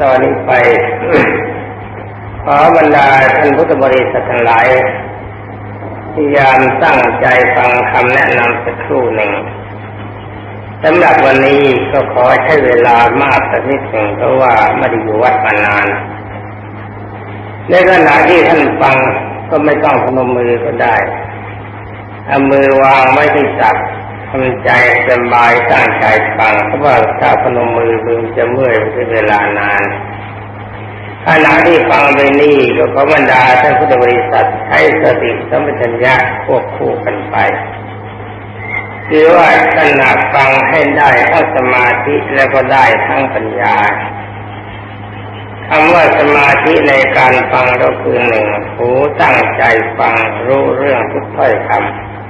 ตอนนี้ไปขอบรรดาท่านพุทธบริษัททั้งหลายพยายามตั้งใจฟังคำแนะนำสักครู่หนึ่งสำหรับวันนี้ก็ขอใช้เวลามากสักนิดหนึ่งเพราะว่าไม่ได้อยู่วัดมานานในขณะที่ท่านฟังก็ไม่ต้องพนมมือก็ได้เอามือวางไว้ที่ตัก ทำใจสบายตั้งใจฟังเพราะว่าถ้าพนมมือมือจะเมื่อยเป็นเวลานานขณะที่ฟังไปนี่ก็ขอบรรดาท่านพุทธบริษัทใช้สติสัมปชัญญะควบคู่กันไปคือว่าขณะฟังให้ได้ทั้งสมาธิแล้วก็ได้ทั้งปัญญาคำว่าสมาธิในการฟังก็คือหนึ่งหูตั้งใจฟังรู้เรื่องทุกถ้อยคำ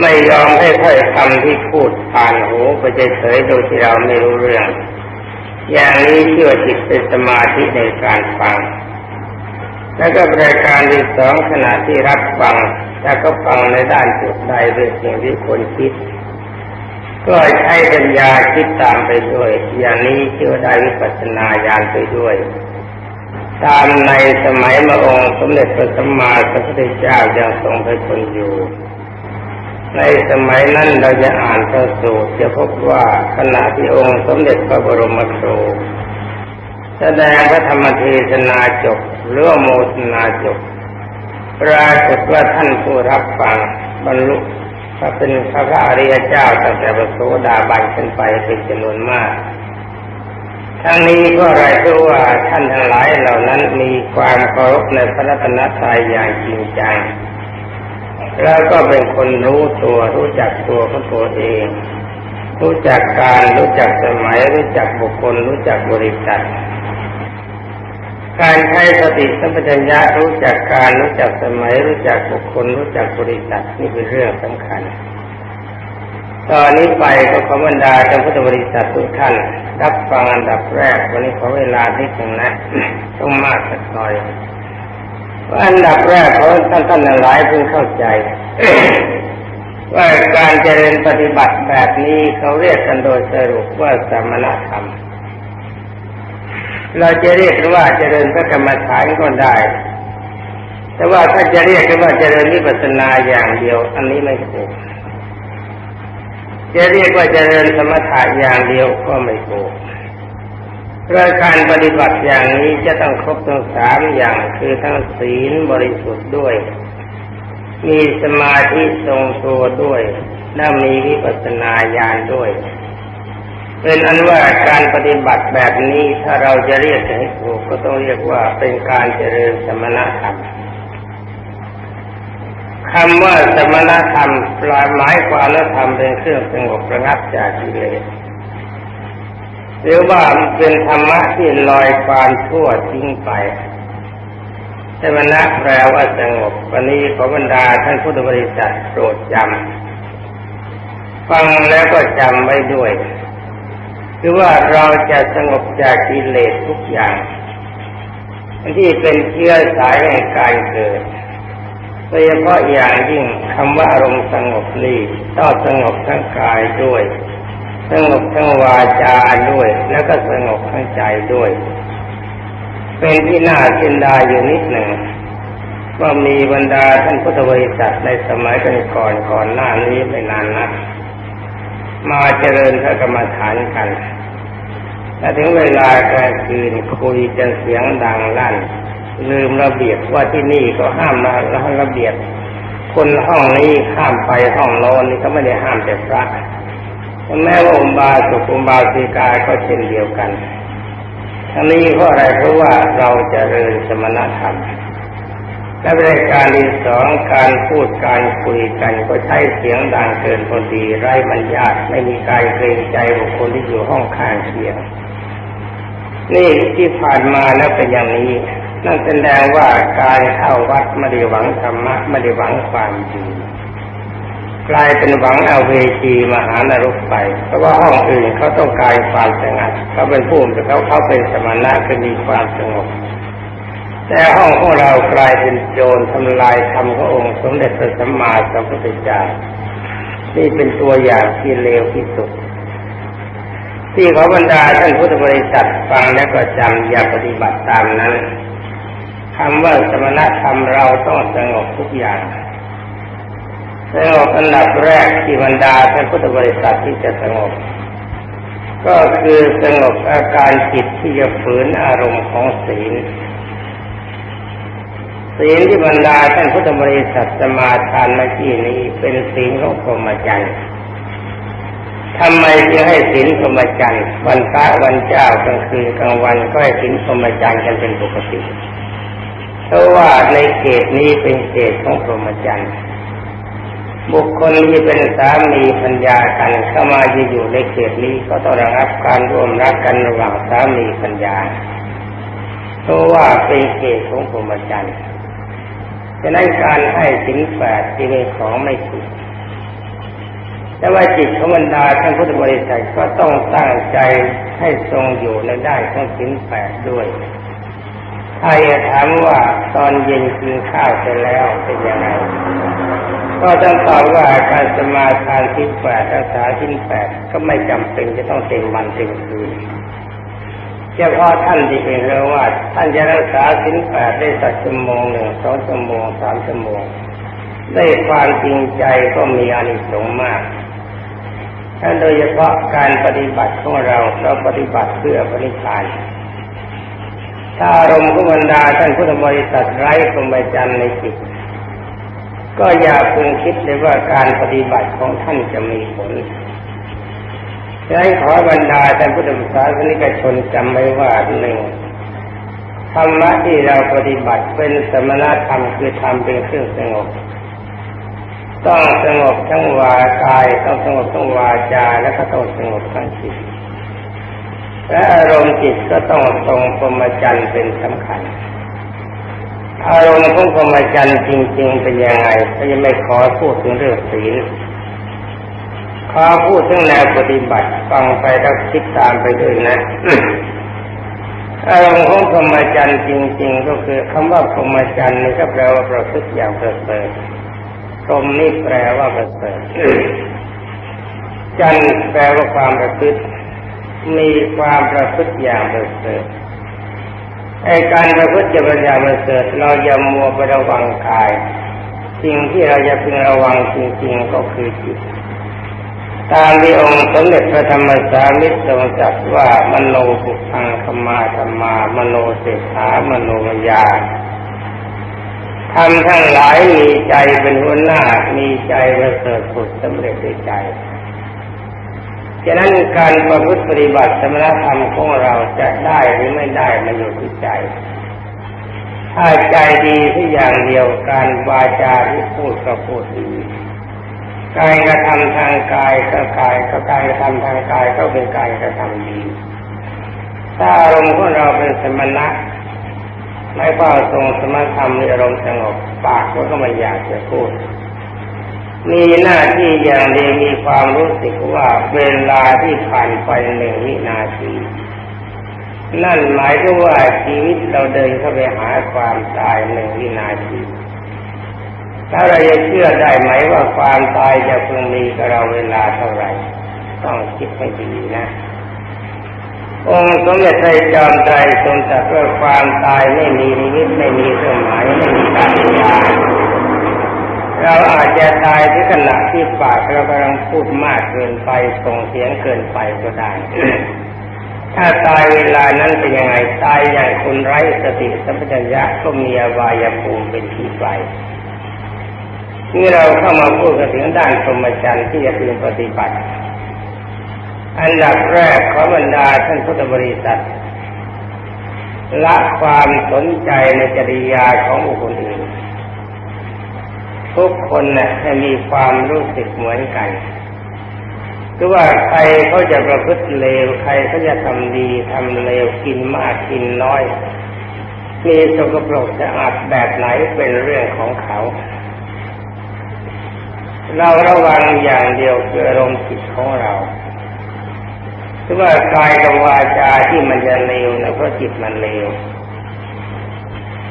ไม่ยอมให้ถ้อยคำที่พูดผ่านหูไปเฉยๆโดยที่เราไม่รู้เรื่อง อย่างนี้เชื่อจิตเป็นสมาธิในการฟัง แล้วก็รายการที่สองขณะที่รับฟังถ้าก็ฟังในด้านจุดใดเป็นสิ่งที่ควรคิด ก็ใช้ปัญญาคิดตามไปด้วย อย่างนี้เชื่อได้วิปัสสนาญาณไปด้วย ตามในสมัยมระองค์สมเด็จพระสัมมาสัมพุทธเจ้ายังทรงพระชนอยู่ ในสมัยนั้นเราจะอ่านพระสูตรจะพบว่าขณะที่องค์สมเด็จพระบรมครูแสดงพระธรรมเทศนาจบหรือโมทนาจบปรากฏว่าท่านผู้รับฟังบรรลุถ้าเป็นพระอริยเจ้าตั้งแต่พระโสดาบันขึ้นไปเป็นจำนวนมากทั้งนี้ก็ไรเพราะว่าท่านทั้งหลายเหล่านั้นมีความเคารพในพระรัตนตรัยอย่างจริงจัง แล้วก็เป็นคนรู้ตัวรู้จักตัวของตัวเอง รู้จักการรู้จักสมัย รู้จักบุคคล รู้จักบริษัทการใช้สติสัมปชัญญะรู้จักการรู้จักสมัย รู้จักบุคคล รู้จักบริษัทนี่เป็นเรื่องสำคัญ ตอนนี้ไปก็ขอบรรดาท่านพุทธบริษัททุกท่านรับฟังอันดับแรก วันนี้ขอเวลานิดหนึ่งนะต้องมากสักหน่อย อันดับแรกเขาท่านท่านหลายเพิ่งเข้าใจว่าการเจริญปฏิบัติแบบนี้เขาเรียกกันโดยสรุปว่าสมณธรรม เราจะเรียกว่าเจริญพระกรรมฐานก็ได้ แต่ว่าถ้าจะเรียกว่าเจริญวิปัสสนาอย่างเดียว อันนี้ไม่ถูกจะเรียกว่าเจริญสมถะอย่างเดียวก็ไม่ถูก ราะการปฏิบัติอย่างนี้จะต้องครบทั้งสามอย่างคือทั้งศีลบริสุทธิ์ด้วย มีสมาธิทรงตัวด้วย และมีวิปัสสนาญาณด้วย เป็นอันว่าการปฏิบัติแบบนี้ถ้าเราจะเรียกให้ถูกก็ต้องเรียกว่าเป็นการเจริญสมณธรรมคำว่าสมณธรรมปลายหมายความว่าธรรมเป็นเครื่องสงบระงับจากกิเลส หรือว่าเป็นธรรมะที่ลอยความชั่วทิ้งไปสมณะแปลว่าสงบวันนี้ขอบรรดาท่านพุทธบริษัทโปรดจำฟังแล้วก็จำไว้ด้วยคือว่าเราจะสงบจากกิเลสทุกอย่าง ที่เป็นเชื้อสายแห่งการเกิดโดยเฉพาะอย่างยิ่งคำว่าอารมณ์สงบนี้ต้องสงบทั้งกายด้วย สงบทั้งวาจาด้วย แล้วก็สงบทั้งใจด้วย เป็นที่น่าชินดาอยู่นิดหนึ่งว่ามีบรรดาท่านพุทธบริษัทในสมัยก่อนก่อนหน้านี้ไม่นานนักมาเจริญพระกรรมฐานกันแต่ถึงเวลากลางคืนคุยจะเสียงดังลั่น ลืมระเบียบว่าที่นี่ก็ห้ามนะระเบียบ คนห้องนี้ห้ามไปห้องโน้นนี่ก็ไม่ได้ห้ามแต่พระ แม้ว่าอุบาสุอุบาสิกาก็เช่นเดียวกันทั้งนี้เพราะอะไรเพราะว่าเราจะเริญสมณธรรมและรายการที่สองการพูดการคุยกันก็ใช้เสียงดังเกินพอดีไร้บรรยาทไม่มีการเกรงใจบุคคลที่อยู่ห้องข้างเคียงนี่ที่ผ่านมาแล้วเป็นอย่างนี้ นั่นแสดงว่าการเข้าวัดไม่ได้หวังธรรมะไม่ได้หวังความดี กลายเป็นหวังเอาเวทีมหานรกไป เพราะว่าห้องอื่นเขาต้องการความสงบเขาเป็นผู้แต่เขาเขาเป็นสมณะก็มีความสงบแต่ห้องของเรากลายเป็นโจรทำลายธรรมขององค์สมเด็จพระสัมมาสัมพุทธเจ้านี่เป็นตัวอย่างที่เลวที่สุด ที่ขอบรรดาท่านพุทธบริษัทฟังแล้วก็จำอย่าปฏิบัติตามนั้นคำว่าสมณธรรมเราต้องสงบทุกอย่าง สงบอันดับแรกที่บรรดาท่านพุทธบริษัทที่จะสงบ ก็คือสงบอาการจิตที่จะฝืนอารมณ์ของศีลศีลที่บรรดาท่านพุทธบริษัทสมาทานมื่อกี้นี้เป็นศีลของพรหมจรรย์ทำไมจึงให้ศีลพรหมจรรย์วันพระวันเจ้ากลางคืนกลางวันก็ให้ศีลพรหมจรรย์กันเป็นปกติเพราะว่าในเขตนี้เป็นเขตของพรหมจรรย์ บุคคลที่เป็นสามีพัญญากันเข้ามาจะอยู่ในเขตนี้ก็ต้องระงับการร่วมรักกันระหว่างสามีพัญญาเพราะว่าเป็นเขตของพรหมจรรย์ฉะนั้นการให้สินแปดที่เป็นของไม่ผิดแต่ว่าจิตของบรรดาท่านพุทธบริษัทก็ต้องตั้งใจให้ทรงอยู่ในได้ของสินแปดด้วยถ้าจะถามว่าตอนเย็นกินข้าวเสร็จแล้วเป็นยังไง ก็ต้องตอบว่าการสมาทานสินแปดรักษาสินแปดก็ไม่จำเป็นจะต้องเต็มวันเต็มคืนเฉพาะท่านที่เป็นเรว่าท่านจะรักษาสิ้นแปดได้สักชั่วโมงหนึ่งสองชั่วโมงสามชั่วโมงได้ความจริงใจก็มีอานิสงส์มากถ้านโดยเฉพาะการปฏิบัติของเราเราปฏิบัติเพื่อปณิพานถ้าอารมณ์ของบรรดาท่านพุทธบริษัทไร้พรหมจรรย์ในจิต ก็อย่าพึงคิดเลยว่าการปฏิบัติของท่านจะมีผลฉะนั้นขอบรรดาท่านพุทธศาสนิกชนจำไว้ว่าหนึ่งธรรมะที่เราปฏิบัติเป็นสมณธรรมคือทำเป็นเครื่องสงบ ต้องสงบทั้งวากายต้องสงบทั้งวาจาและก็ต้องสงบทั้งจิตและอารมณ์จิตก็ต้องทรงพรหมจรรย์เป็นสำคัญ อารมณ์ของพรหมจรรย์จริง ๆ เป็นยังไงก็ยังไม่ขอพูดถึงเรื่องศีลขอพูดถึงแนวปฏิบัติฟังไปแล้วคิดตามไปด้วยนะอารมณ์ของพรหมจรรย์จริง ๆ ก็คือคำว่าพรหมจรรย์นี่ก็แปลว่าประพฤติอย่างประเสริฐพรหมนี่แปลว่าประเสริฐจันแปลว่าความประพฤติมีความประพฤติอย่างประเสริฐ ไอการประพฤติจะเป็นอย่าประเสริฐเราอย่ามัวไประวังกาย สิ่งที่เราจะพึงระวังจริงๆก็คือจิต ตามที่องค์สมเด็จพระธรรมสามิตรทรงจัดว่ามโนปุพังธรรมาธรรมามโนเสถามโนมยาทำทั้งหลายมีใจเป็นหัวหน้ามีใจประเสริฐสุดสำเร็จด้วยใจ ฉะนั้นการประพฤติปฏิบัติสมณธรรมของเราจะได้หรือไม่ได้มันอยู่ที่ใจ ถ้าใจดีที่อย่างเดียวการวาจาที่พูดก็พูดดีการกระทำทางกายก็กายก็การกระทำทางกายก็เป็นการกระทำดีถ้าอารมณ์ของเราเป็นสมณะไม่ว่าทรงสมาธรรมในอารมณ์สงบปากก็ไม่อยากจะพูด มีหน้าที่อย่างเดียวมีความรู้สึกว่าเวลาที่ผ่านไปหนึ่งวินาที นั่นหมายถึงว่าชีวิตเราเดินเข้าไปหาความตายหนึ่งวินาทีถ้าเราจะเชื่อได้ไหมว่าความตายจะพึงมีกับเราเวลาเท่าไหร่ ต้องคิดให้ดีนะ องค์สมเด็จพระจอมไตรทรงตรัสว่าความตายไม่มีนิมิตไม่เายไม่มีการเวลาเรา อายที่ขณะที่ปากเรากำลังพูดมากเกินไปส่งเสียงเกินไปก็ได้ ถ้าตายเวลานั้นเป็นยังไงตายอย่างคนไร้สติสัมปชัญญะก็มีอวายภูมิเป็นที่ไปที่เราเข้ามาพูดกันถึงด้านสมจรรย์ที่จะพึงปฏิบัติ อันดับแรกขอบรรดาท่านพุทธบริษัทละความสนใจในจริยาของบุคคลอื่น ทุกคนนะ่ะให้มีความรู้สึกเหมือนกันคือว่าใครเขาจะประพฤติเลวใครเขาจะทำดีทำเลวกินมากกินน้อยมีสกปรกจะอาดแบบไหนเป็นเรื่องของเขา เราระวังอย่างเดียวคืออารมณ์จิตของเราคือว่ากายกับวาจาที่มันจะเลวนะเพราะจิตมันเลว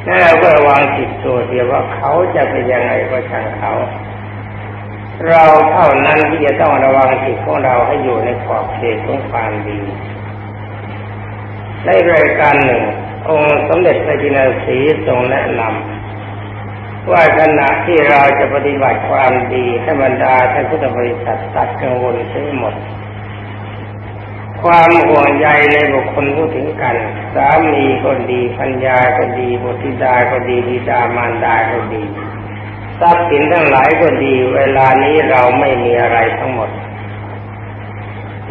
นั่นเราก็ระวังจิตตัวเดียวว่าเขาจะเป็นยังไงก็ช่างเขา เราเท่านั้นที่จะต้องระวังจิตของเราให้อยู่ในขอบเขตของความดีในรายการหนึ่ง องค์สมเด็จพระจินสีทรงแนะนำว่าขณะที่เราจะปฏิบัติความดีให้บรรดาท่านพุทธบริษัทตัดกังวลเสียหมด ความห่วงใยในบุคคลผู้ถึงกัน สามีก็ดีพัญญาก็ดีบุตรธิดาก็ดีธิดามารดาก็ดีทรัพย์สินทั้งหลายก็ดี เวลานี้เราไม่มีอะไรทั้งหมด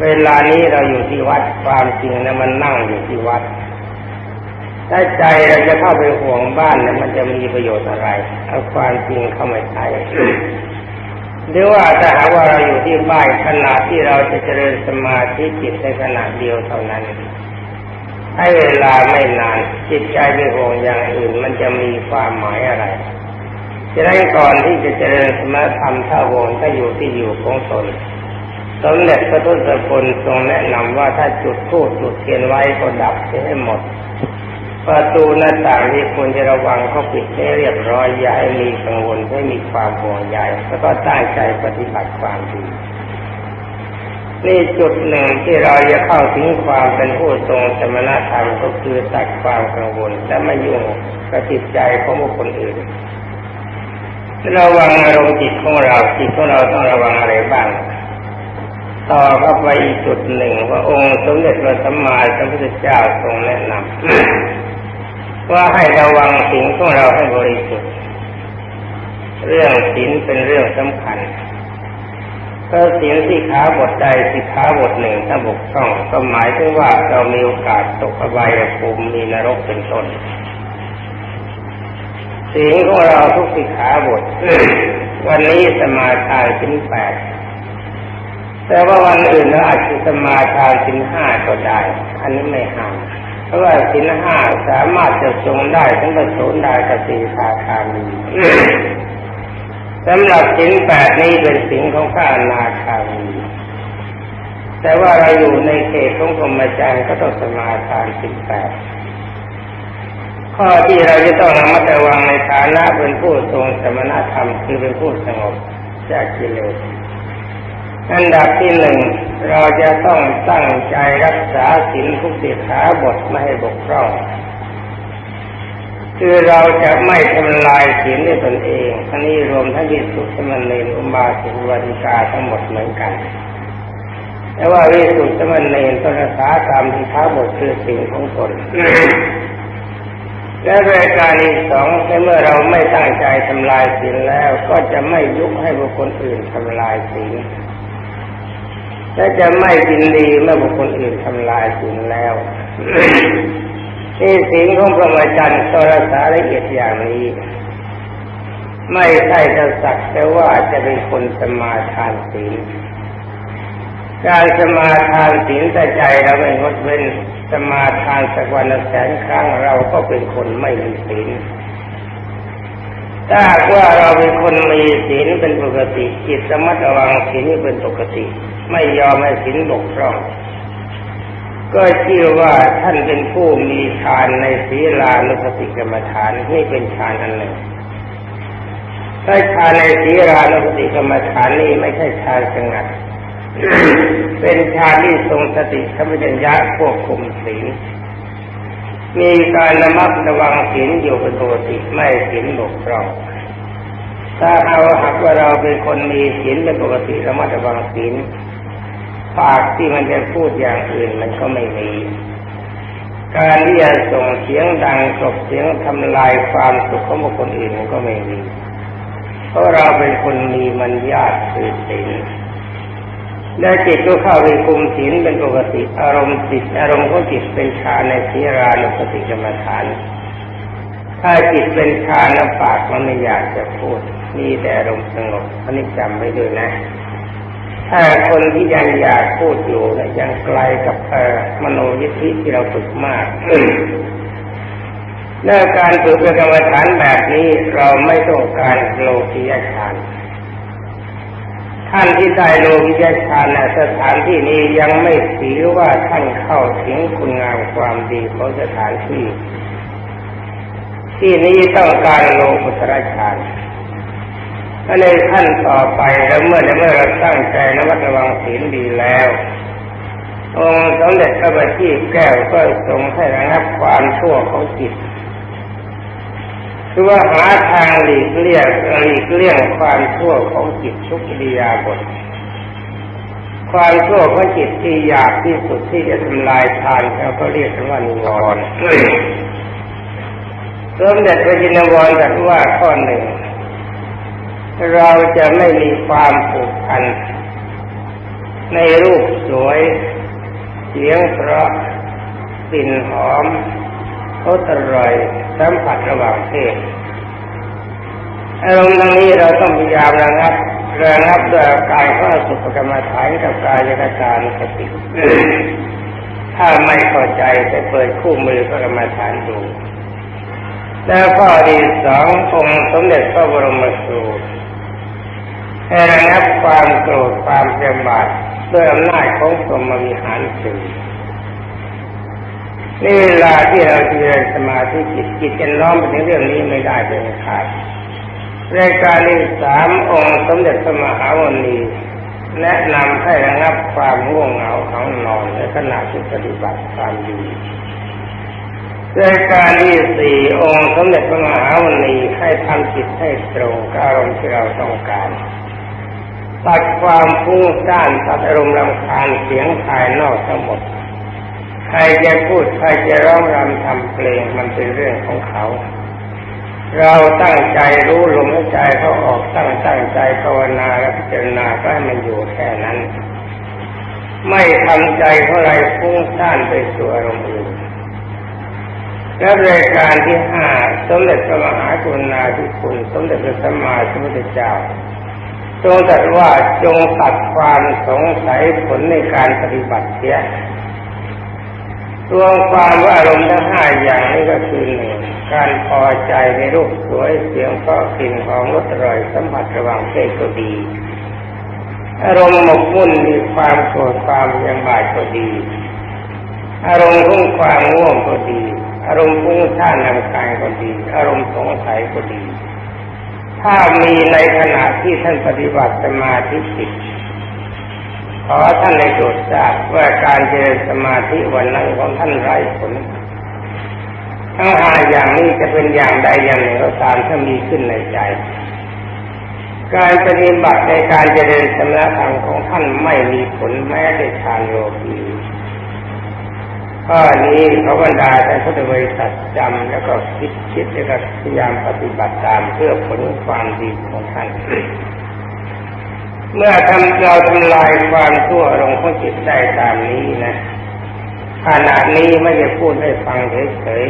เวลานี้เราอยู่ที่วัดความจริงนะมันนั่งอยู่ที่วัดถ้าใจเราจะเข้าไปห่วงบ้านเนี่ยมันจะมีประโยชน์อะไรเอาความจริงเข้ามาใช้ หรือว่าถ้าหากว่าเราอยู่ที่บ้านขณะที่เราจะเจริญสมาธิจิตในขณะเดียวเท่านั้นให้เวลาไม่นานจิตใจไปห่วงอย่างอื่นมันจะมีความหมายอะไรจะได้ก่อนที่จะเจริญสมาธรรมถ้าวงถ้าอยู่ที่อยู่ของตนสมเด็จพระทุสพลทรงแนะนำว่าถ้าจุดทูดจุดเทียนไว้ก็ดับเสียให้หมด ประตูหน้าต่างที่ควรจะระวังเขาปิดให้เรียบร้อยอย่าให้มีกังวลให้มีความห่วงใยแล้วก็ตั้งใจปฏิบัติความดีนี่จุดหนึ่งที่เราจะเข้าถึงความเป็นผู้ทรงสมณธรรมก็คือตัดความกังวลและไม่ยุ่งกับจิตใจของบุคคลอื่นระวังอารมณ์จิตของเราจิตของเราต้องระวังอะไรบ้างต่อเข้าไปอีกจุดหนึ่งว่าองค์สมเด็จพระสัมมาสัมพุทธเจ้าทรงแนะนำ ว่าให้ระวังสิ่งของเราให้บริสุทธิ์ เรื่องศีลเป็นเรื่องสำคัญถ้าศีลที่ขาบทใดสิขาบทหนึ่งถ้าบกพร่องก็หมายถึงว่าเรามีโอกาสตกอบายภูมิมีนรกเป็นต้นศีลของเราทุกสิขาบทวันนี้สมาทานสินแปดแต่ว่าวันอื่นเราอาจจะสมาทานสินห้าก็ได้ อันนี้ไม่ห้าม เพราะว่าสินห้าสามารถจะทรงได้ทั้งประโสดาสติคาคามีสำหรับสินแปดนี้เป็นสินของข้านาคามีแต่ว่าเราอยู่ในเขตของกรมจารย์ก็ต้องสมาทานสินแปดข้อที่เราจะต้องระมัดระวังในฐานะเป็นผู้ทรงสมณธรรมคือเป็นผู้สงบจากกิเลส อันดับที่หนึ่งเราจะต้องตั้งใจรักษาศีลทุกสิขาบทไม่ให้บกพร่องคือเราจะไม่ทำลายศีลด้วยตนเองทั้งนี้รวมทั้งวิสุทธิมณีอุบาสิวันิกาทั้งหมดเหมือนกัน แต่ว่าวิสุทธิมณีต้องรักษาตามที่ท้าบทคือสิ่งของตนและรายการที่สองเมื่อเราไม่ตั้งใจทำลายศีลแล้ว ก็จะไม่ยุให้บุคคลอื่นทำลายศีล และจะไม่ยินดีเมื่อบุคคลอื่นทำลายศีลแล้วนี่ศีลของพระมจันทร์ตรสาละเอียดอย่างนี้ ไม่ใช่จะสักแต่ว่าจะเป็นคนสมาทานศีลการสมาทานศีลแต่ใจเราไม่งดเว้นสมาทานสักวันละแสนครั้งเราก็เป็นคนไม่มีศีล ถ้าว่าเราเป็นคนมีศีลเป็นปกติ จิตสมัติระวังศีลเป็นปกติ ไม่ยอมให้ศีลบกพร่อง ก็เชื่อว่าท่านเป็นผู้มีฌานในศีลานุสติกรรมฐานนี่เป็นฌานอันหนึ่งถ้าฌานในศีลานุสติกรรมฐานนี่ไม่ใช่ฌานสงัดเป็นชานที่ทรงสติสัมปชัญญะควบคุมศีล มีการระมัดระวังศีลอยู่เป็นปกติไม่ศีลบกพร่องถ้าเอาหากว่าเราเป็นคนมีศีลเป็นปกติระมัดระวังศีลปากที่มันจะพูดอย่างอื่นมันก็ไม่มี การที่จะส่งเสียงดังกบเสียงทำลายความสุขของบุคคลอื่นมันก็ไม่มี เพราะเราเป็นคนมีมันญาติคือศีล และจิตก็เข้าไปคุมศีลเป็นปกติ อารมณ์จิต อารมณ์ของจิตเป็นฌานในสีรานุสติกรรมฐาน ถ้าจิตเป็นฌานแล้วปากมันไม่อยากจะพูดมีแต่อารมณ์สงบอันนี้จำไว้ด้วยนะ ถ้าคนที่ยังอยากพูดอยู่นะยังไกลกับมโนยิทธิที่เราฝึกมากแลวการฝึกเป็นกรรมฐานแบบนี้เราไม่ต้องการโลกียฌาน ท่านที่ได้โลกิยฌานในสถานที่นี้ยังไม่ถือว่าท่านเข้าถึงคุณงามความดีของสถานที่ ที่นี้ต้องการโลกุตระฌานและในขั้นต่อไปแล้วเมื่อเมื่อเราตั้งใจระมัดระวังศีลดีแล้ว องค์สมเด็จพระบัณฑิตแก้วก็ทรงให้ระงับความชั่วของจิต คือว่าหาทางหลีกเลี่ยงหลีกเลี่ยงความชั่วของจิตทุกอิริยาบถความชั่วของจิตที่อยากที่สุดที่จะทำลายทานเขาก็เรียกว่านิวรณ์สมเด็จพระจินวรตรัสว่าข้อหนึ่ง เราจะไม่มีความผูกพัน ในรูปสวย เสียงเพราะกลิ่นหอม รสอร่อยสัมผัสระหว่างเพศอารมณ์ตรงนี้เราต้องพยายามระงับระงับด้วยกายข้อสุขกรรมฐานกับกายกการสติถ้าไม่เข้าใจจะเปิดคู่มือพระกรรมฐานดูแล้วข้อที่สององค์สมเด็จพระบรมครูให้ระงับความโกรธความเจ็บาดด้วยอำนาจของสมวิหารสี่อ เวลาที่เราเจริญสมาธิจิตจิตจะน้อมไปถึงเรื่องนี้ไม่ได้เป็นขาดรายการที่สามองค์สมเด็จพระมหาวันนี้แนะนำให้ระงับความง่วงเหงาของนอนในขณะที่ปฏิบัติความดีรายการที่สี่องค์สมเด็จพระมหาวันนี้ให้ทำจิตให้ตรงกับอารมณ์ที่เราต้องการตัดความฟุ้งซ่านตัดอารมณ์รำคาญเสียงภายนอกทั้งหมด รจะพูดใครจะร้องรำทำเพลงมันเป็นเรื่องของเขา เราตั้งใจรู้ลมหายใจเขาออกตั้งตั้งใจภาวนาและพิจารณาก็ให้มันอยู่แค่นั้น ไม่ทำใจเท่าไรฟุ้งซ่านไปสู่อารมณ์อื่นและรายการที่ห้าสมเด็จพระมหากรุณาธิคุณ สมเด็จพระสัมมาสัมพุทธเจ้าทรงตรัสว่าจงตัดความสงสัยผลในการปฏิบัติเสีย รวมความว่าอารมณ์ทั้งห้าอย่างนี้ก็คือหนึ่งการพอใจในรูปสวยเสียงเพราะกลิ่นหอมรสอร่อยสัมผัสระหว่างเพศก็ดีอารมณ์หมกมุ่นมีความโกรธความยังบาดก็ดี อารมณ์พุ่งความง่วงก็ดี อารมณ์พุ่งท่านำกายก็ดี อารมณ์สงสัยก็ดี ถ้ามีในขณะที่ท่านปฏิบัติสมาธิจิต ขอท่านในโปรดทราบว่าการเจริญสมาธิวันนั้นของท่านไร้ผลทั้งห้าอย่างนี้จะเป็นอย่างใดอย่างหนึ่งก็ตามถ้ามีขึ้นในใจ การปฏิบัติในการเจริญสมณธรรมของท่านไม่มีผลแม้แต่ฌานโลกีข้อนี้เขาบรรดาท่านพุทธบริษัทจำแล้วก็คิดคิดแล้วก็พยายามปฏิบัติตามเพื่อผลความดีของท่าน เมื่อทำเราทำลายความชั่วลงของจิตได้ตามนี้นะขณะนี้ไม่ได้พูดให้ฟังเฉย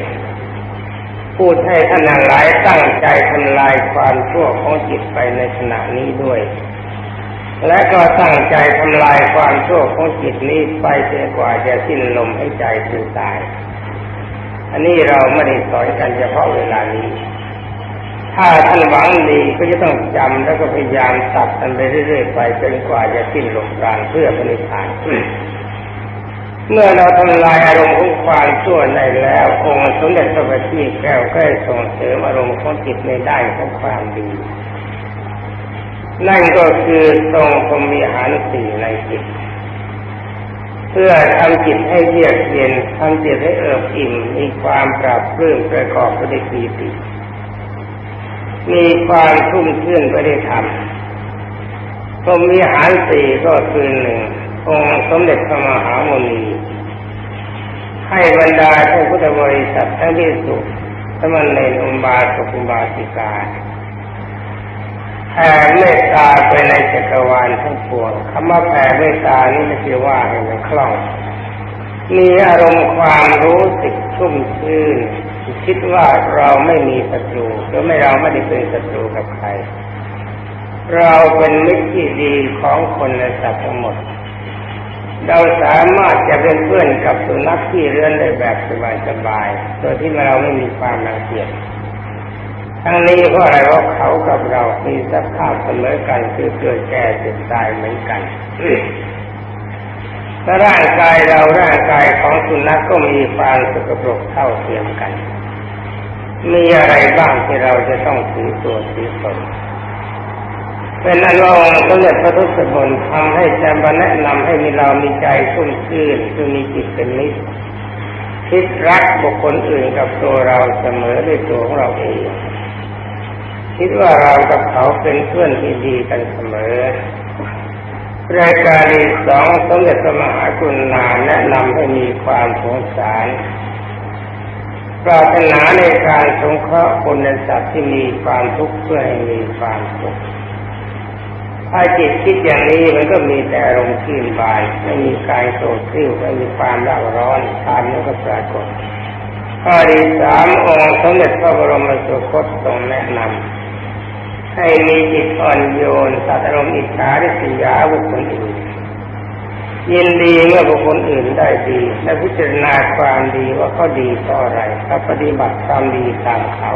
ๆพูดให้ท่านหลายตั้งใจทำลายความชั่วของจิตไปในขณะนี้ด้วย และก็ตั้งใจทำลายความชั่วของจิตนี้ไปจนกว่าจะสิ้นลมให้ใจถึงตาย อันนี้เราไม่ได้สอนกันเฉพาะเวลานี้ ถ้าท่านหวังดีก็จะต้องจำแล้วก็พยายามตัดกันไปเรื่อยๆไปจนกว่าจะสิ้นลมปราณเพื่อพระนิพพานเมื่อเราทำลายอารมณ์ของความชั่วในแล้ว องค์สมเด็จพระบัณฑิตแก้วก็ส่งเสริมอารมณ์ของจิตในด้านของความดี นั่นก็คือทรงพรมีหารสี่ในจิต เพื่อทำจิตให้เยือกเย็นทำจิตให้เอิบอิ่มมีความปราบปลื้มประกอบด้วยปีติ มีความชุ่มชื่นไปด้วยธรรมพรหมีหารสี่ก็คือหนึ่งองค์สมเด็จพระมหาโมนีให้บรรดาท่านพุทธบริษัททั้งที่สุสมณเณรอุบาสกุบาสิกาแผ่เมตตาไปในจักรวาลทั้งปวงคำว่าแผ่เมตตานี่ไม่ใช่ว่าให้มันคล่อง มีอารมณ์ความรู้สึกชุ่มชื่น คิดว่าเราไม่มีศัตรูหรือไม่เราไม่ได้เป็นศัตรูกับใคร เราเป็นมิตรที่ดีของคนและสัตว์ทั้งหมด เราสามารถจะเป็นเพื่อนกับสุนัขที่เรือนได้แบบสบายๆโดยที่เราไม่มีความรังเกียจทั้งนี้เพราะอะไรเพราะเขากับเรามีสภาพเสมอกันคือเกิดแก่เจ็บตายเหมือนกัน ถ้าร่างกายเราร่างกายของสุนัขกก็มีความสกปรกเท่าเทียมกัน มีอะไรบ้างที่เราจะต้องถือตัวถือตนเป็นอันว่าองค์สมเด็จพระทศพลทำให้จำบันแนะนำให้มีเรามีใจชุ่มชื่นคือมีจิตเป็นมิตรคิดรักบุคคลอื่นกับตัวเราเสมอด้วยตัวของเราเองคิดว่าเรากับเขาเป็นเพื่อนที่ดีกันเสมอ รายการที่สองสมเด็จพระมหากุณาแนะนำให้มีความสงสารปรารถนาในการสงเคราะห์คนในสัตว์ที่มีความทุกข์เพื่อให้มีความสุขถ้าจิตคิดอย่างนี้มันก็มีแต่อารมณ์ชื่นบานไม่มีการโกรธซิ่วไม่มีความร้าร้อนทานมันก็ปรากฏข้อที่สามองค์สมเด็จพระบรมสุคตทรงแนะนำ ให้มีจิตอ่อนโยนสัตว์รมอิจฉาริษยาบุคคลอื่นยินดีเมื่อบุคคลอื่นได้ดี และพิจารณาความดีว่าเขาดีเพราะอะไรเขาปฏิบัติความดีตามเขา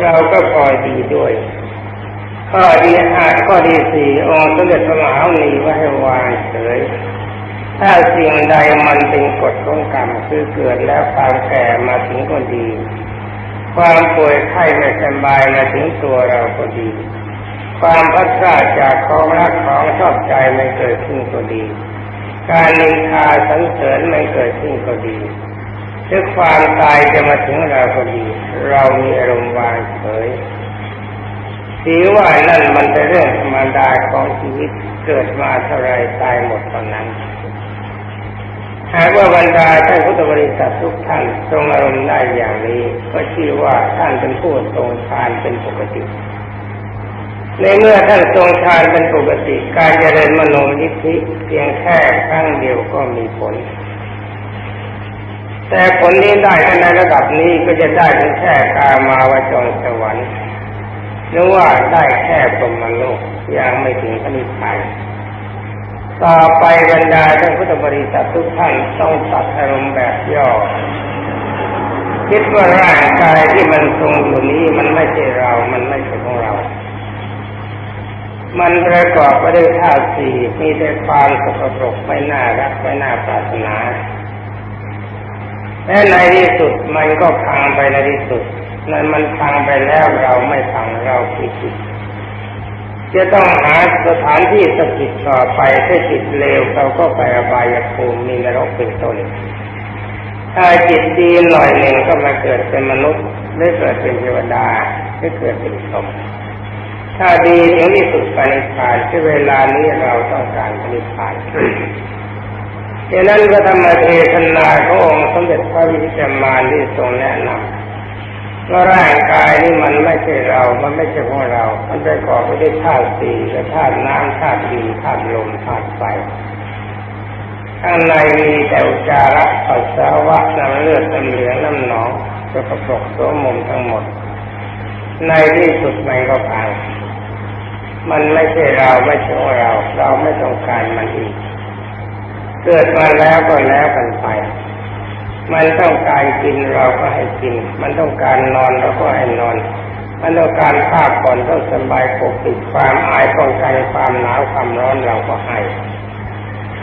เราก็พลอยดีด้วย ข้อดีห้าข้อดีสี่องค์สมเด็จพระมหามุนีว่าให้วางเฉยถ้าสิ่งใดมันเป็นกฎของกรรมคือเกิดแล้วความแก่มาถึงก็ดี ความป่วยไข้ไม่สบายมาถึงตัวเราก็ดี ความพัดพลาดจากของรักของชอบใจไม่เกิดขึ้นก็ดี การนินทาสรรเสริญไม่เกิดขึ้นก็ดีหรือความตายจะมาถึงเราก็ดี เรามีอารมณ์วางเฉยถือว่านั่นมันเป็นเรื่องธรรมดาของชีวิตเกิดมาเท่าไรตายหมดตอนนั้น หากว่าบรรดาท่านพุทธบริษัททุกท่านทรงอารมณ์ได้อย่างนี้ ก็ชื่อว่าท่านเป็นผู้ทรงฌานเป็นปกติ ในเมื่อท่านทรงฌานเป็นปกติ การเจริญมโนยิทธิเพียงแค่ครั้งเดียวก็มีผล แต่ผลนี้ได้ในระดับนี้ก็จะได้เพียงแค่กามาวจรสวรรค์หรือว่าได้แค่พรมโลกยังไม่ถึงพระนิพพาน ต่อไปบรรดาท่านพุทธบริษัททุกท่านต้องตัดอารมณ์แบบย่อ คิดว่าร่างกายที่มันทรงอยู่นี้มันไม่ใช่เรา มันไม่ใช่ของเรา มันประกอบไปด้วยธาตุสี่มีแต่ความสกปรกไม่น่ารักไม่น่าปรารถนาและในที่สุดมันก็พังไปในที่สุดนั้นมันพังไปแล้วเราไม่พังเราคือจิต จะต้องหาสถานที่สกิดต่อไปถ้าจิตเลวเราก็ไปอบายภูมิมีนรกเป็นต้นถ้าจิตดีหน่อยหนึ่งก็มาเกิดเป็นมนุษย์ได้เกิดเป็นเทวดาได้เกิดเป็นสมถ้าดีถึงที่สุดปณิพานที่เวลานี้เราต้องการปณิพานดังนั้นพระธรรมเทศนาขององค์สมเด็จพระวิชิตมารที่ทรงแนะนำ ว่าร่างกายนี้มันไม่ใช่เรา มันไม่ใช่ของเรา มันประกอบไปด้วยธาตุสี่และธาตุน้ำธาตุดินธาตุลมธาตุไฟข้างในมีแต่อุจจาระปัสสาวะน้ำเลือดน้ำเหลืองน้ำหนองสกปรกโสมมทั้งหมด ในที่สุดมันก็พังมันไม่ใช่เราไม่ใช่ของเรา เราไม่ต้องการมันอีก เกิดมาแล้วก็แล้วกันไป มันต้องการกินเราก็ให้กิน มันต้องการนอนเราก็ให้นอน มันต้องการผ้าผ่อนต้องสบายปกปิดความอายป้องกันความหนาวความร้อนเราก็ให้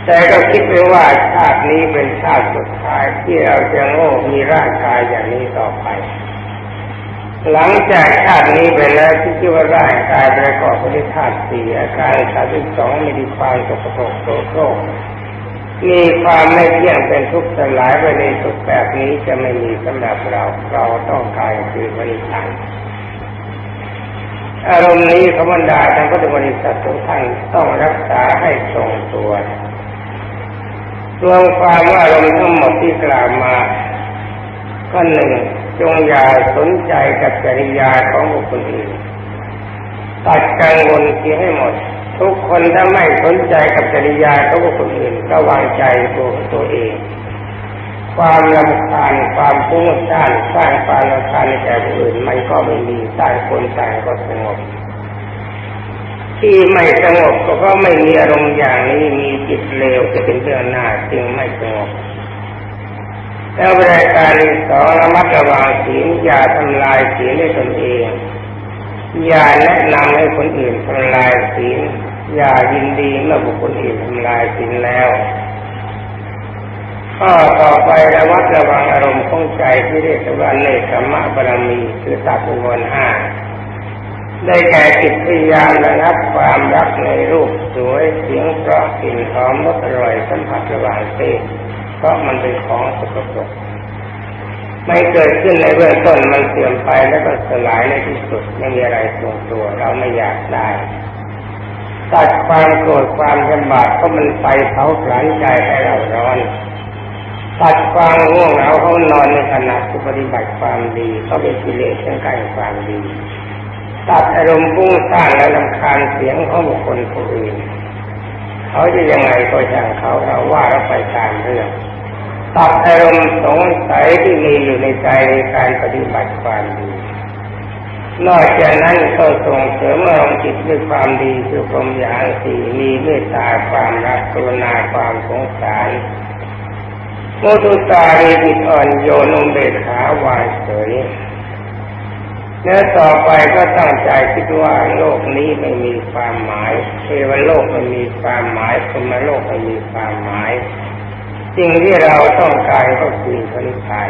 แต่ก็คิดไปว่าชาตินี้เป็นชาติสุดท้ายที่เราจะโง่มีร่างกายอย่างนี้ต่อไป หลังจากชาตินี้ไปแล้วที่คิดว่าร่างกายประกอบไปด้วยธาตุสี่อาการสามสิบสองมีความสกปรกโสโครก มีความไม่เที่ยงเป็นทุกข์สลายไปในสุดแบบนี้จะไม่มีสำหรับเราเราต้องการคือพระนิพพานอารมณ์นี้ขบันดาทางพุทธบริษัททุกท่านต้องรักษาให้ทรงตัวรวมความว่าอารมณ์ทั้งหมดที่กล่าวมาก็หนึ่งจงอย่าสนใจกับจริยาของบุคคลอื่นตัดกังวลเสียให้หมด ทุกคนถ้าไม่สนใจกับจริยาของบุคคลอื่นก็วางใจตัวตัวเอง ความรำคาญความฟุ้งซ่านสร้างความรำคาญในแก่ผู้อื่นมันก็ไม่มีต่างคนต่างก็สงบที่ไม่สงบก็เพราะไม่มีอารมณ์อย่างนี้มีจิตเลวจะเป็นเรื่องหน้าจึงไม่สงบแล้วรายการที่สองระมัดระวังศีลอย่าทำลายศีลในตนเองอย่าแนะนำให้คนอื่นทำลายศีล อย่ายินดีเมื่อบุคคลอื่นทำลายศีลแล้วข้อต่อไประมัดระวังอารมณ์ของใจที่เรียกว่าเนคขมะบารมีคือตัดอุบลห้าได้แก่จิตพยายามระงับความรักในรูปสวยเสียงเพราะกลิ่นหอมรสอร่อยสัมผัสระหว่างเตเพราะมันเป็นของสกปรกไม่เกิดขึ้นในเบื้องต้นมันเสื่อมไปแล้วก็สลายในที่สุดไม่มีอะไรทรงตัว เราไม่อยากได้ ตัดความโกรธความลำบากก็มันไปเผาผลาญใจให้เราร้อนตัดความง่วงเหงาเขานอนในขณะที่ปฏิบัติความดีเขาเป็นกิเลสเช่นกันความดี ตัดอารมณ์พุ่งสร้างและลำคาญเสียงของบุคคลผู้อื่นเขาจะยังไงก็ช่างเขาเราว่าเราไปตามเรื่อง ตัดอารมณ์สงสัยที่มีอยู่ในใจในการปฏิบัติความดี นอกจากนั้นก็ส่งเสริมอารมณ์จิตด้วยความดีคือพรหมอย่างสี่มีเมตตาความรักกรุณาความสงสารมุตุตารีจิตอ่อนโยนอุเบกขาวางเฉยเนื้อต่อไปก็ตั้งใจคิดว่าโลกนี้ไม่มีความหมายเทวโลกไม่มีความหมายพรหมโลกไม่มีความหมายสิ่งที่เราต้องการก็คือพระนิพพาน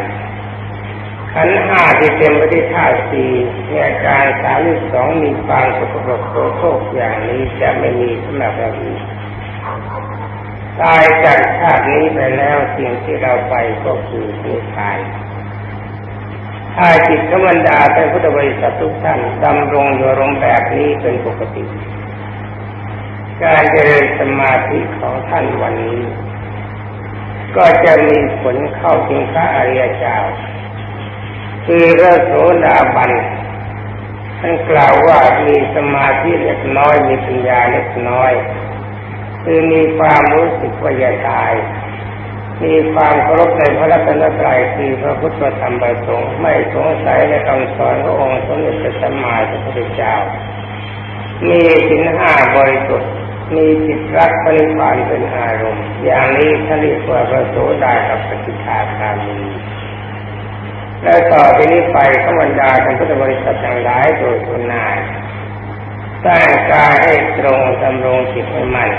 ขันห้าที่เต็มไปด้วยธาตุสี่ในอาการสามสองมีความสกปรกโสโครกอย่างนี้จะไม่มีสำหรับเราอีกตายจากชาตินี้ไปแล้วสิ่งที่เราไปก็คือนิพพานถ้าจิตธรรมดาเป็นพุทธบริษัททุกท่านดำรงอยู่รมแบบนี้เป็นปกติ การเจริญสมาธิของท่านวันนี้ ก็จะมีผลเข้าถึงพระอริยเจ้า คือพระโสดาบันท่านกล่าวว่ามีสมาธิเล็กน้อยมีปัญญาเล็กน้อย คือมีความรู้สึกว่าจะตาย มีความเคารพในพระรัตนตรัยคือพระพุทธธรรมประสงค์ไม่สงสัยในคำสอนขององค์สมเด็จพระสัมมาสัมพุทธเจ้า มีสินห้าบริสุทธิ์มีจิตรักปริพานเป็นอารมณ์ อย่างนี้ท่านเรียกว่าพระโสดากับปฏิฆาคามี และต่อไปนี้ไปขบรรดาท่านพุทธบริษัททั้งหลายโดยทุนนาสร้างกายให้ตรงดำรงจิตให้มัน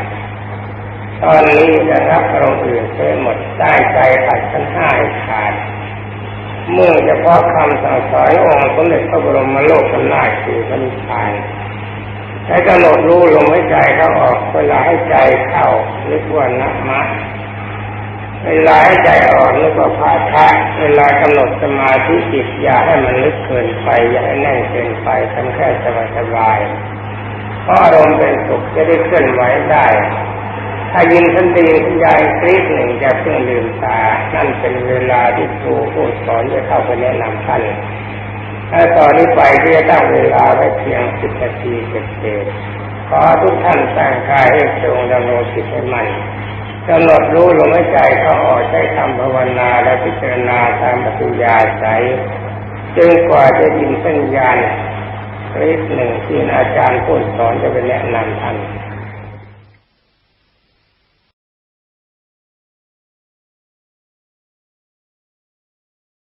ตอนนี้จะรับอารมณ์อื่นเสียหมดได้ใจตัดขั้นห้าขาดเมื่อเฉพาะคำสั่งสอนองค์สมเด็จพระบรมโลกธนาถคือพระนิพพานใช้กำหนดรู้ลมหายใจเข้าออกเวลาให้ใจเข้าเรียกว่านะมะ เวลาให้ใจออกเรียกว่าพาทะเวลากำหนดสมาธิจิตอย่าให้มันลึกเกินไป อย่าให้แน่นเกินไปทำแค่สบายๆเพราะอารมณ์เป็นสุขจะได้เคลื่อนไหวได้ ถ้ายินทันดีทันยายกรี๊ดหนึ่งจะเพิ่งลืมตา นั่นเป็นเวลาที่ครูผู้สอนจะเข้าไปแนะนำท่านถ้าตอนนี้ไปที่จะตั้งเวลาไว้เพียงสิบนาทีเศษขอทุกท่านตั้งกายให้ตรงดำรงจิตให้มัน กำหนดรู้ลมหายใจเขาออกใช้คำภาวนาและพิจารณาตามปฏิยาใสจนกว่าจะยินสัญญาณคลิปหนึ่งที่อาจารย์พูดสอนจะไปแนะนำท่าน